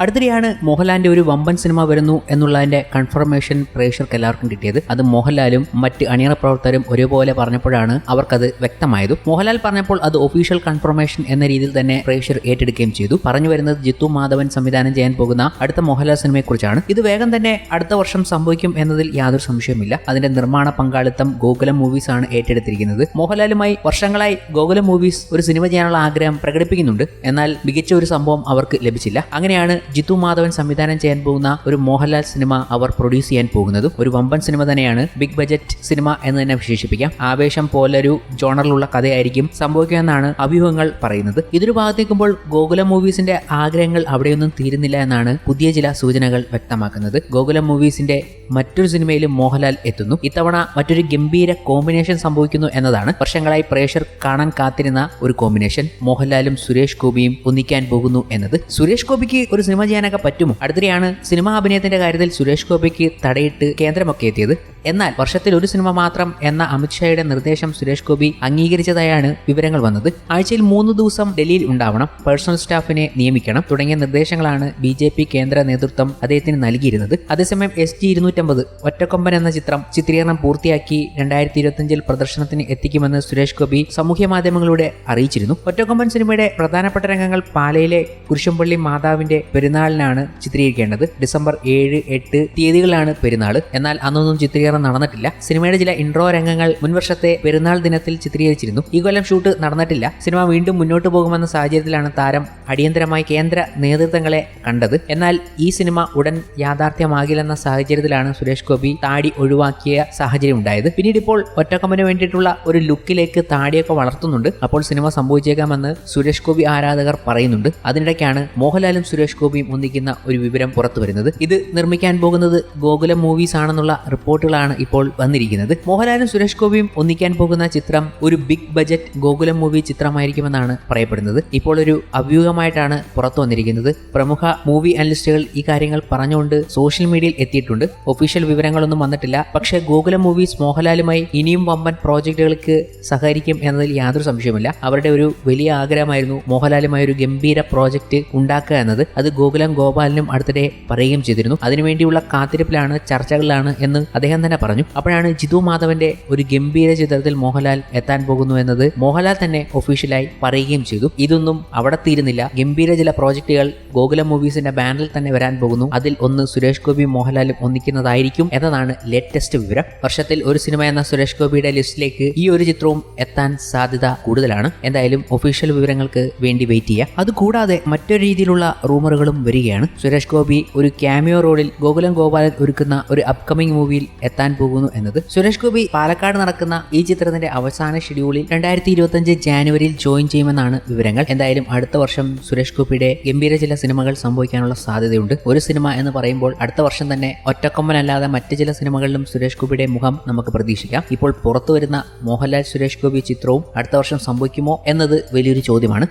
അടുത്തിടെയാണ് മോഹൻലാലിന്റെ ഒരു വമ്പൻ സിനിമ വരുന്നു എന്നുള്ളതിന്റെ കൺഫർമേഷൻ പ്രേക്ഷകർക്ക് എല്ലാവർക്കും കിട്ടിയത്. അത് മോഹൻലാലും മറ്റ് അണിയറ പ്രവർത്തകരും ഒരുപോലെ പറഞ്ഞപ്പോഴാണ് അവർക്കത് വ്യക്തമായത്. മോഹൻലാൽ പറഞ്ഞപ്പോൾ അത് ഒഫീഷ്യൽ കൺഫർമേഷൻ എന്ന രീതിയിൽ തന്നെ പ്രേക്ഷകർ ഏറ്റെടുക്കുകയും ചെയ്തു. പറഞ്ഞു വരുന്നത് ജിത്തു മാധവൻ സംവിധാനം ചെയ്യാൻ പോകുന്ന അടുത്ത മോഹൻലാൽ സിനിമയെക്കുറിച്ചാണ്. ഇത് വേഗം തന്നെ അടുത്ത വർഷം സംഭവിക്കും എന്നതിൽ യാതൊരു സംശയവുമില്ല. അതിന്റെ നിർമ്മാണ പങ്കാളിത്തം ഗോകുലം മൂവീസ് ആണ് ഏറ്റെടുത്തിരിക്കുന്നത്. മോഹൻലാലുമായി വർഷങ്ങളായി ഗോകുലം മൂവീസ് ഒരു സിനിമ ചെയ്യാനുള്ള ആഗ്രഹം പ്രകടിപ്പിക്കുന്നുണ്ട്. എന്നാൽ മികച്ച ഒരു സംഭവം അവർക്ക് ലഭിച്ചില്ല. അങ്ങനെയാണ് ജിത്തു മാധവൻ സംവിധാനം ചെയ്യാൻ പോകുന്ന ഒരു മോഹൻലാൽ സിനിമ അവർ പ്രൊഡ്യൂസ് ചെയ്യാൻ പോകുന്നതും ഒരു വമ്പൻ സിനിമ തന്നെയാണ് ബിഗ് ബജറ്റ് സിനിമ എന്ന് തന്നെ വിശേഷിപ്പിക്കാം. ആവേശം പോലൊരു ജോണറിലുള്ള കഥയായിരിക്കും സംഭവിക്കുമെന്നാണ് അഭ്യൂഹങ്ങൾ പറയുന്നത്. ഇതൊരു ഭാഗത്തേക്കുമ്പോൾ ഗോകുലം മൂവീസിന്റെ ആഗ്രഹങ്ങൾ അവിടെയൊന്നും തീരുന്നില്ല എന്നാണ് പുതിയ ചില സൂചനകൾ വ്യക്തമാക്കുന്നത്. ഗോകുലം മൂവീസിന്റെ മറ്റൊരു സിനിമയിലും മോഹൻലാൽ എത്തുന്നു. ഇത്തവണ മറ്റൊരു ഗംഭീര കോമ്പിനേഷൻ സംഭവിക്കുന്നു എന്നതാണ്. വർഷങ്ങളായി പ്രേക്ഷർ കാണാൻ കാത്തിരുന്ന ഒരു കോമ്പിനേഷൻ. മോഹൻലാലും സുരേഷ് ഗോപിയും ഒന്നിക്കാൻ പോകുന്നു എന്നത്. സുരേഷ് ഗോപിക്ക് ഒരു സിനിമ ചെയ്യാനൊക്കെ പറ്റുമോ? അടുത്തിടെയാണ് സിനിമാ അഭിനയത്തിന്റെ കാര്യത്തിൽ സുരേഷ് ഗോപിക്ക് തടയിട്ട് കേന്ദ്രമൊക്കെ എത്തിയത്. എന്നാൽ വർഷത്തിൽ ഒരു സിനിമ മാത്രം എന്ന അമിത്ഷായുടെ നിർദ്ദേശം സുരേഷ് ഗോപി അംഗീകരിച്ചതായാണ് വിവരങ്ങൾ വന്നത്. ആഴ്ചയിൽ മൂന്ന് ദിവസം ഡൽഹിയിൽ ഉണ്ടാവണം. പേഴ്സണൽ സ്റ്റാഫിനെ നിയമിക്കണം. തുടങ്ങിയ നിർദ്ദേശങ്ങളാണ് ബി ജെ പി കേന്ദ്ര നേതൃത്വം അദ്ദേഹത്തിന് നൽകിയിരുന്നത്. അതേസമയം എസ് ടി ഇരുന്നൂറ്റമ്പത് ഒറ്റക്കൊമ്പൻ എന്ന ചിത്രം ചിത്രീകരണം പൂർത്തിയാക്കി രണ്ടായിരത്തി ഇരുപത്തിയഞ്ചിൽ പ്രദർശനത്തിന് എത്തിക്കുമെന്ന് സുരേഷ് ഗോപി സാമൂഹ്യ മാധ്യമങ്ങളിലൂടെ അറിയിച്ചിരുന്നു. ഒറ്റക്കൊമ്പൻ സിനിമയുടെ പ്രധാനപ്പെട്ട രംഗങ്ങൾ പാലയിലെ കുരിശുംപള്ളി മാതാവിന്റെ പെരുന്നാളിനാണ് ചിത്രീകരിക്കേണ്ടത്. ഡിസംബർ ഏഴ് എട്ട് തീയതികളാണ് പെരുന്നാൾ. എന്നാൽ അന്നൊന്നും ചിത്രീകരണം നടന്നിട്ടില്ല. സിനിമയുടെ ചില ഇൻട്രോ രംഗങ്ങൾ മുൻവർഷത്തെ പെരുന്നാൾ ദിനത്തിൽ ചിത്രീകരിച്ചിരുന്നു. ഈ കൊല്ലം ഷൂട്ട് നടന്നിട്ടില്ല. സിനിമ വീണ്ടും മുന്നോട്ട് പോകുമെന്ന സാഹചര്യത്തിലാണ് താരം അടിയന്തരമായി കേന്ദ്ര നേതൃത്വങ്ങളെ കണ്ടത്. എന്നാൽ ഈ സിനിമ ഉടൻ യാഥാർത്ഥ്യമാകില്ലെന്ന സാഹചര്യത്തിലാണ് സുരേഷ് ഗോപി താടി ഒഴിവാക്കിയ സാഹചര്യം ഉണ്ടായത് പിന്നീട് ഇപ്പോൾ ഒറ്റക്കമ്പന് വേണ്ടിയിട്ടുള്ള ഒരു ലുക്കിലേക്ക് താടിയൊക്കെ വളർത്തുന്നുണ്ട്. അപ്പോൾ സിനിമ സംഭവിച്ചേക്കാമെന്ന് സുരേഷ് ഗോപി ആരാധകർ പറയുന്നുണ്ട്. അതിനിടയ്ക്കാണ് മോഹൻലാലും സുരേഷ് ഗോപിയും ഒന്നിക്കുന്ന ഒരു വിവരം പുറത്തു വരുന്നത് ഇത് നിർമ്മിക്കാൻ പോകുന്നത് ഗോകുലം മൂവീസ് ആണെന്നുള്ള റിപ്പോർട്ടുകളാണ് ഇപ്പോൾ വന്നിരിക്കുന്നത്. മോഹൻലാലും സുരേഷ് ഗോപിയും ഒന്നിക്കാൻ പോകുന്ന ചിത്രം ഒരു ബിഗ് ബജറ്റ് ഗോകുലം മൂവി ചിത്രമായിരിക്കുമെന്നാണ് പറയപ്പെടുന്നത്. ഇപ്പോൾ ഒരു അഭ്യൂഹമായിട്ടാണ് പുറത്തു വന്നിരിക്കുന്നത്. പ്രമുഖ മൂവി അനലിസ്റ്റുകൾ ഈ കാര്യങ്ങൾ പറഞ്ഞുകൊണ്ട് സോഷ്യൽ മീഡിയയിൽ എത്തിയിട്ടുണ്ട്. ഒഫീഷ്യൽ വിവരങ്ങളൊന്നും വന്നിട്ടില്ല. പക്ഷേ ഗോകുലം മൂവീസ് മോഹൻലാലുമായി ഇനിയും വമ്പൻ പ്രോജക്റ്റുകൾക്ക് സഹകരിക്കും എന്നതിൽ യാതൊരു സംശയമില്ല അവരുടെ ഒരു വലിയ ആഗ്രഹമായിരുന്നു മോഹൻലാലുമായി ഒരു ഗംഭീര പ്രോജക്റ്റ് ഉണ്ടാക്കുക എന്നത്. അത് ഗോകുലം ഗോപാലിനും അടുത്തിടെ പറയുകയും ചെയ്തിരുന്നു. അതിനുവേണ്ടിയുള്ള കാത്തിരിപ്പിലാണ് ചർച്ചകളിലാണ് എന്ന് അദ്ദേഹം തന്നെ പറഞ്ഞു. അപ്പോഴാണ് ജിതു മാധവന്റെ ഒരു ഗംഭീര ചിത്രത്തിൽ മോഹൻലാൽ എത്താൻ പോകുന്നു എന്നത് മോഹൻലാൽ തന്നെ ഒഫീഷ്യലായി പറയുകയും ചെയ്തു. ഇതൊന്നും അവിടെ തീരുന്നില്ല. ഗംഭീര ചില പ്രോജക്റ്റുകൾ ഗോകുലം മൂവീസിന്റെ ബാനറിൽ തന്നെ വരാൻ പോകുന്നു. അതിൽ ഒന്ന് സുരേഷ് ഗോപി മോഹൻലാലും ഒന്നിക്കുന്നതായിരിക്കും എന്നതാണ് ലേറ്റസ്റ്റ് വിവരം. വർഷത്തിൽ ഒരു സിനിമ എന്ന സുരേഷ് ഗോപിയുടെ ലിസ്റ്റിലേക്ക് ഈ ഒരു ചിത്രവും എത്താൻ സാധ്യത കൂടുതലാണ്. എന്തായാലും ഒഫീഷ്യൽ വിവരങ്ങൾക്ക് വേണ്ടി വെയിറ്റ് ചെയ്യാം അതുകൂടാതെ മറ്റൊരു രീതിയിലുള്ള റൂമറുകളും വരികയാണ്. സുരേഷ് ഗോപി ഒരു ക്യാമിയോ റോളിൽ ഗോകുലം ഗോപാലൻ ഒരുക്കുന്ന ഒരു അപ്കമിംഗ് മൂവിയിൽ എത്താൻ പോകുന്നു എന്നത്. സുരേഷ് ഗോപി പാലക്കാട് നടക്കുന്ന ഈ ചിത്രത്തിന്റെ അവസാന ഷെഡ്യൂളിൽ രണ്ടായിരത്തി ഇരുപത്തിയഞ്ച് ജാനുവരിയിൽ ജോയിൻ ചെയ്യുമെന്നാണ് വിവരങ്ങൾ. എന്തായാലും അടുത്ത വർഷം സുരേഷ് ഗോപിയുടെ ഗംഭീര ചില സിനിമകൾ സംഭവിക്കാനുള്ള സാധ്യതയുണ്ട്. ഒരു സിനിമ എന്ന് പറയുമ്പോൾ അടുത്ത വർഷം തന്നെ ഒറ്റക്കൊമ്പനല്ലാതെ മറ്റ് ചില സിനിമകളിലും സുരേഷ് ഗോപിയുടെ മുഖം നമുക്ക് പ്രതീക്ഷിക്കാം. ഇപ്പോൾ പുറത്തു വരുന്ന മോഹൻലാൽ സുരേഷ് ഗോപി ചിത്രവും അടുത്ത വർഷം സംഭവിക്കുമോ എന്നത് വലിയൊരു ചോദ്യമാണ്.